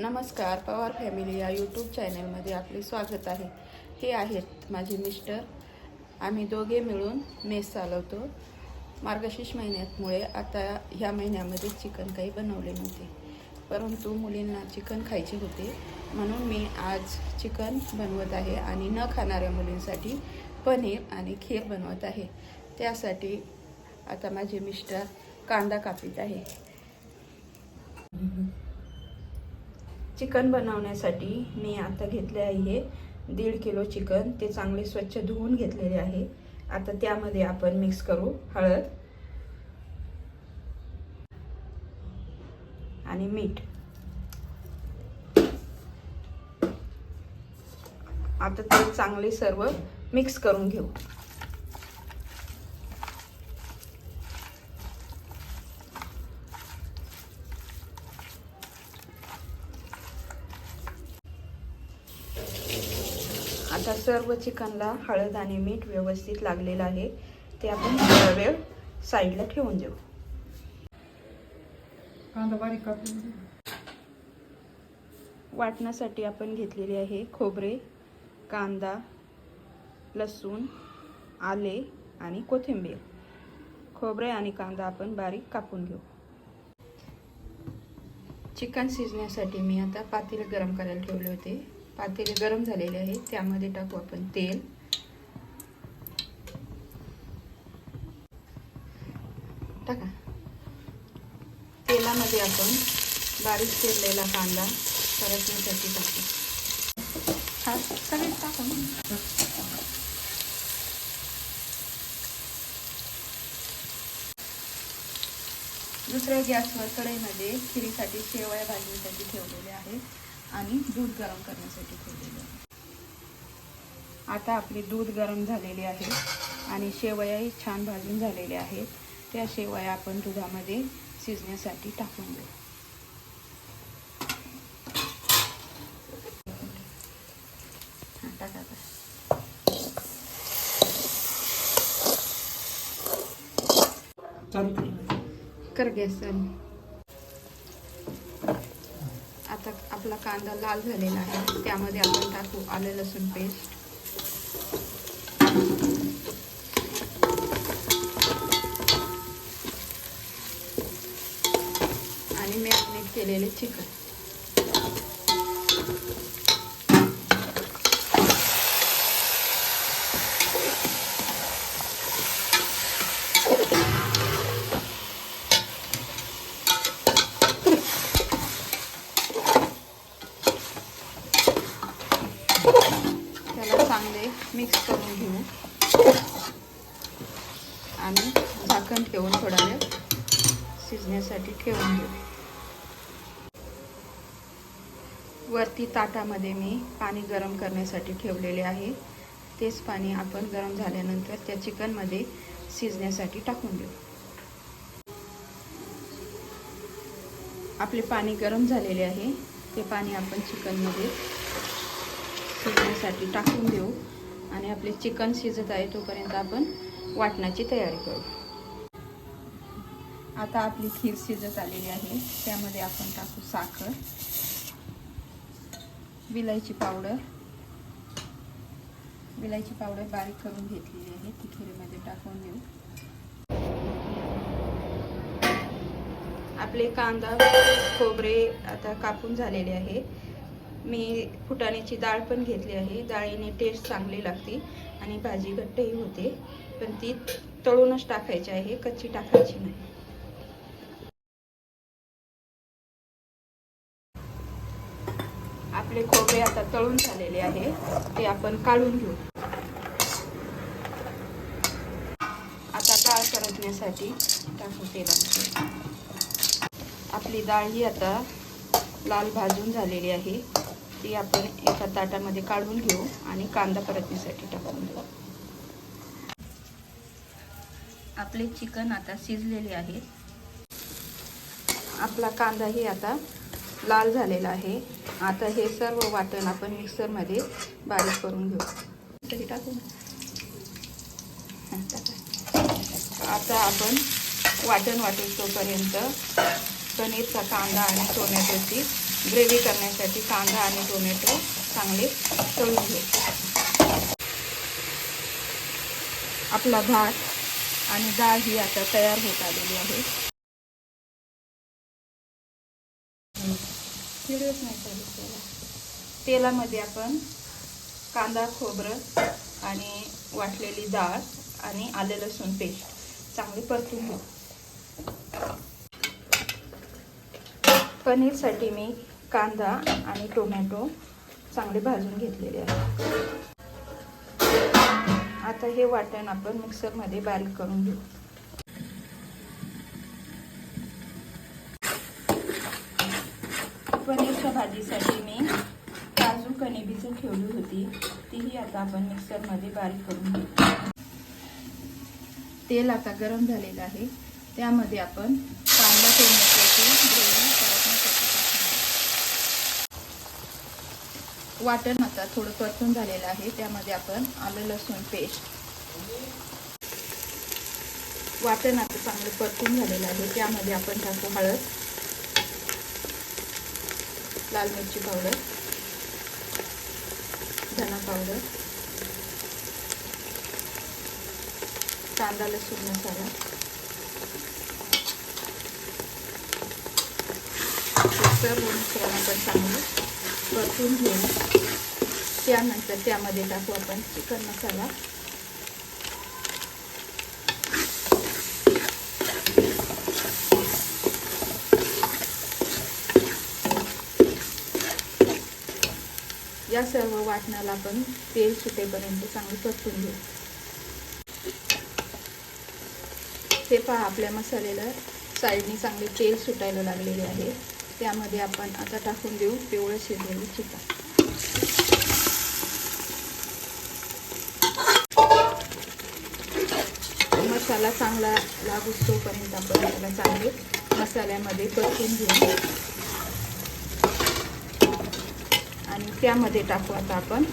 नमस्कार पवार फॅमिली या यूट्यूब चॅनलमध्ये आपले स्वागत आहे. हे आहेत माझे मिस्टर. आम्ही दोघे मिळून मेस चालवतो. मार्गशीर्ष महिन्यातमुळे आता ह्या महिन्यामध्ये चिकन काही बनवले नव्हते. परंतु मुलींना चिकन खायचे होते. म्हणून मी आज चिकन बनवत आहे आणि न खाणाऱ्या मुलींसाठी पनीर आणि खीर बनवत आहे. त्यासाठी आता माझे मिस्टर कांदा कापित आहे. चिकन बनवण्यासाठी मी आता घेतले आहे दीड किलो चिकन. ते चांगले स्वच्छ धुवून घेतलेले आहे. आता त्यामध्ये आपण मिक्स करू हळद आणि मीठ. आता ते चांगले सर्व मिक्स करून घेऊ आता सर्व चिकनला हळद आणि मीठ व्यवस्थित लागलेलं आहे. ते आपण थोडा वेळ साईडला ठेवून देऊ. कांदा बारीक वाटण्यासाठी आपण घेतलेले आहे खोबरे कांदा लसूण आले आणि कोथिंबीर. खोबरे आणि कांदा आपण बारीक कापून घेऊ. चिकन शिजण्यासाठी मी आता पातेले गरम करायला ठेवले होते. पातेले गरम झालेले आहे त्यामध्ये टाकू आपण तेल. टाका. तेलामध्ये आपण बारीक चिरलेला कांदा परतण्यासाठी टाकू. हा सगळेच टाका. दुसऱ्या गॅसवर कढईमध्ये खिरीसाठी शेवया भाजण्यासाठी ठेवलेले आहेत. आणि दूध गरम करण्यासाठी ठेवलेले आहे. आता आपले दूध गरम झालेले आहे आणि शेवयाही छान भाजून झालेले आहेत. त्या शेवया आपण दुधामध्ये शिजण्यासाठी टाकून देऊ. कर गॅस चालू आता आपला कांदा लाल झालेला आहे. त्यामध्ये आपण टाकू आलं लसूण पेस्ट. आणि मॅरिनेट केलेले चिकन त्याला चांगले मिक्स करून घेऊ. आणि झाकण ठेवून थोडा वेळ शिजण्यासाठी ठेवून घेऊ वरती ताटामध्ये मी पाणी गरम करण्यासाठी ठेवलेले आहे. तेच पाणी आपण गरम झाल्यानंतर त्या चिकनमध्ये शिजण्यासाठी टाकून देऊ. आपले पाणी गरम झालेले आहे. ते पाणी आपण चिकनमध्ये शिजण्यासाठी टाकून देऊ आणि आपले चिकन शिजत आहे तोपर्यंत आपण वाटणाची तयारी करू. आता आपली खीर शिजत आलेली आहे. त्यामध्ये आपण टाकू साखर विलायची पावडर. विलायची पावडर बारीक करून घेतलेली आहे. ती खिरीमध्ये टाकून देऊ. आपले कांदा खोबरे आता कापून झालेले आहे. मी फुटाण्याची डाळ पण घेतली आहे. डाळीने टेस्ट चांगली लागते आणि भाजी घट्टही होते. पण ती तळूनच टाकायची आहे कच्ची टाकायची नाही. आपले खोबरे आता तळून झालेले आहे. ते आपण काढून घेऊ. आता डाळ करण्यासाठी टाकू तेलामध्ये. आपली डाळ ही आता लाल भाजून झालेली आहे. ती आपण एका ताटामध्ये काढून घेऊ आणि कांदा परतणीसाठी टाकून देऊ. आपले चिकन आता शिजलेले आहे आपला कांदाही आता लाल झालेला आहे. आता हे सर्व वाटण आपण मिक्सरमध्ये बारीक करून घेऊ. तरी टाकू. आता आपण वाटण वाटेल तोपर्यंत पनीरचा कांदा आणि टोमॅटोची ग्रेव्ही करण्यासाठी कांदा आणि टोमॅटो चांगले तळून घेऊ आपला भात आणि डाळ ही आता तयार होत आलेली आहे. व्हिडिओच नाही तेलामध्ये आपण कांदा खोबरं आणि वाटलेली डाळ आणि आले लसूण पेस्ट चांगली परतून घेऊ. पनीरसाठी मी कांदा आणि टोमॅटो चांगले भाजून घेतलेले आहे आता हे वाटण आपण मिक्सरमध्ये बारीक करून घेऊ. पनीरच्या भाजीसाठी मी काजू कणेबीचं ठेवली होती तीही आता आपण मिक्सरमध्ये बारीक करून घेऊ. तेल आता गरम झालेलं आहे त्यामध्ये आपण कांदा टोमॅटोची ग्रेव्ही परतण्यासाठी टाकणार. वाटण आता थोडं परतून झालेलं आहे. त्यामध्ये आपण आलं लसूण पेस्ट. वाटण आता चांगलं परतून झालेलं आहे. त्यामध्ये आपण टाकू हळद लाल मिरची पावडर धना पावडर कांदा लसूण मसाला सर्व मिश्रण आपण चांगलं परतून घेऊ त्यानंतर त्यामध्ये टाकू आपण चिकन मसाला. या सर्व वाटणाला आपण तेल सुटेपर्यंत चांगलं परतून घेऊ. हे पहा आपल्या मसाल्याला साईडनी चांगले तेल सुटायला लागलेले आहे. त्यामध्ये आपण आता टाकून देऊ पिवळं शिजलेलं चिकन. मसाला चांगला लागू तोपर्यंत आपण त्याला चांगले मसाल्यामध्ये परतून घेऊ. आणि त्यामध्ये टाकू आता आपण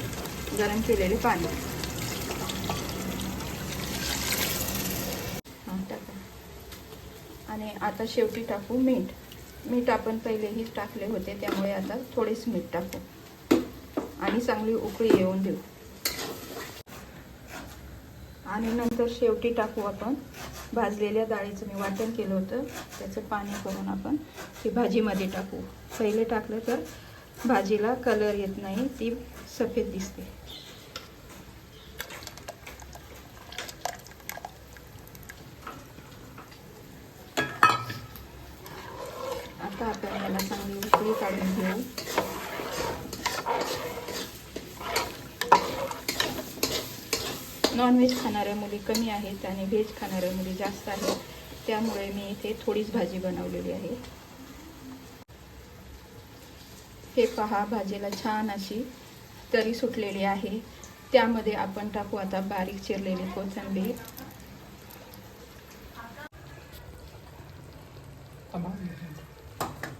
गरम केलेले पाणी. हां टाका. आणि आता शेवटी टाकू मीठ. मीठ आपण पहिलेही टाकले होते त्यामुळे आता थोडेच मीठ टाकू. आणि चांगली उकळी येऊन देऊ. आणि नंतर शेवटी टाकू आपण भाजलेल्या डाळीचं मी वाटण केलं होतं त्याचं पाणी करून आपण ती भाजीमध्ये टाकू. पहिले टाकलं तर भाजीला कलर येत नाही ती सफेद दिसते आता आपण याला चांगली उकळी काढून घेऊ नॉनव्हेज खाणाऱ्या मुली कमी आहेत आणि व्हेज खाणाऱ्या मुली जास्त आहेत. त्यामुळे मी इथे थोडीच भाजी बनवलेली आहे. हे पहा भाजीला छान अशी तरी सुटलेली आहे. त्यामध्ये आपण टाकू आता बारीक चिरलेली कोथिंबीर.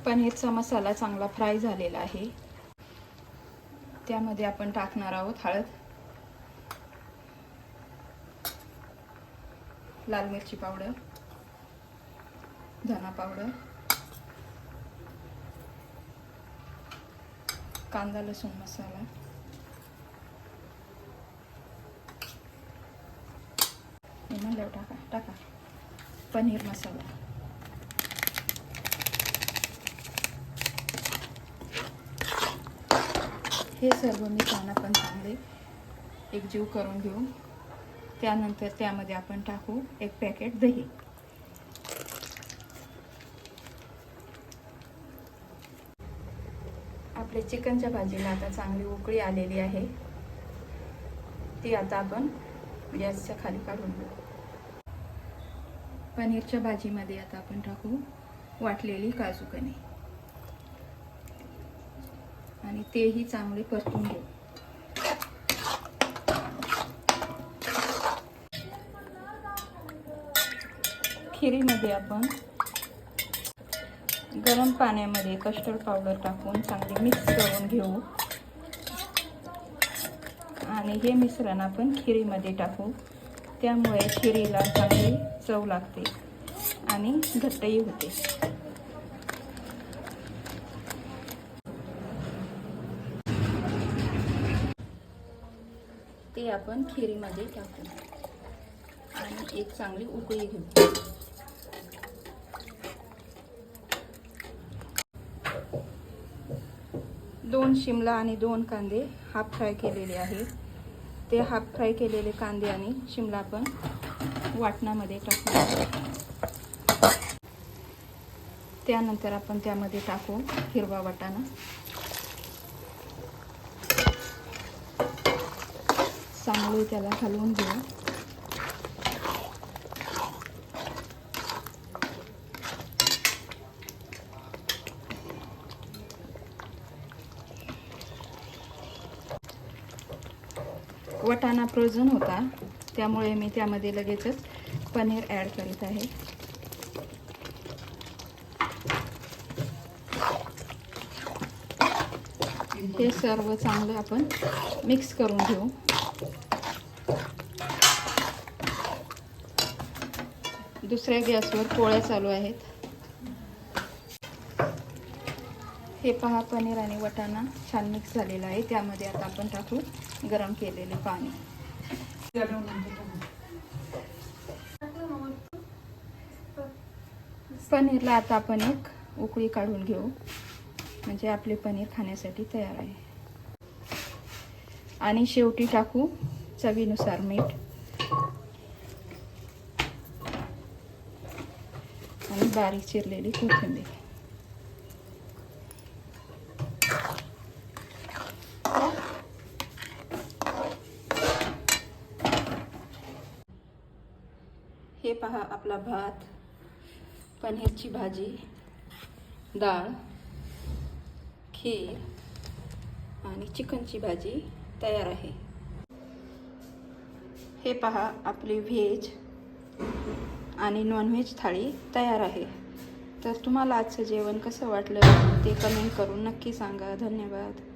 पनीरचा मसाला चांगला फ्राय झालेला आहे. त्यामध्ये आपण टाकणार आहोत हळद. लाल मिरची पावडर धना पावडर कांदा लसूण मसाला म्हणल्यावर टाका टाका. पनीर मसाला. हे सर्व मी छान पण चांगले एकजीव करून घेऊ. त्यानंतर त्यामध्ये आपण टाकू एक पॅकेट दही. आपल्या चिकनच्या भाजीला आता चांगली उकळी आलेली आहे. ती आता आपण गॅसच्या खाली काढून घेऊ. पनीरच्या भाजीमध्ये आता आपण टाकू वाटलेली काजू कणी. आणि तेही चांगले परतून घेऊ. खिरीमध्ये आपण गरम पाण्यामध्ये कस्टर्ड पावडर टाकून चांगले मिक्स करून घेऊ. आणि हे मिश्रण आपण खिरीमध्ये टाकू. त्यामुळे खिरीला चांगली चव लागते आणि घट्टही होते. ते आपण खिरीमध्ये टाकू. आणि एक चांगली उकळी घेऊ. दोन शिमला आणि दोन कांदे हाफ फ्राय केलेले आहे. ते हाफ फ्राय केलेले कांदे आणि शिमला आपण वाटणामध्ये टाकू. त्यानंतर आपण त्यामध्ये टाकू हिरवा वाटाणा. चांगले त्याला हलवून घेऊ. वटाणा फ्रोझन होता. त्यामुळे मी त्यामध्ये लगेचच पनीर ॲड करीत आहे. हे सर्व चांगलं आपण मिक्स करून घेऊ. दुसऱ्या गॅसवर पोळ्या चालू आहेत. हे पहा पनीर आणि वटाणा छान मिक्स झालेला आहे. त्यामध्ये आता आपण टाकू गरम केलेले पाणी. पनीरला आता आपण एक उकळी काढून घेऊ. म्हणजे आपले पनीर खाण्यासाठी तयार आहे. आणि शेवटी टाकू चवीनुसार मीठ. आणि बारीक चिरलेली कोथिंबीर हे पहा आपला भात पनीरची भाजी डाळ खीर आणि चिकनची भाजी तयार आहे. हे पहा आपली व्हेज आणि नॉनव्हेज थाळी तयार आहे. तर तुम्हाला आजचं जेवण कसं वाटलं ते कमेंट करून नक्की सांगा. धन्यवाद.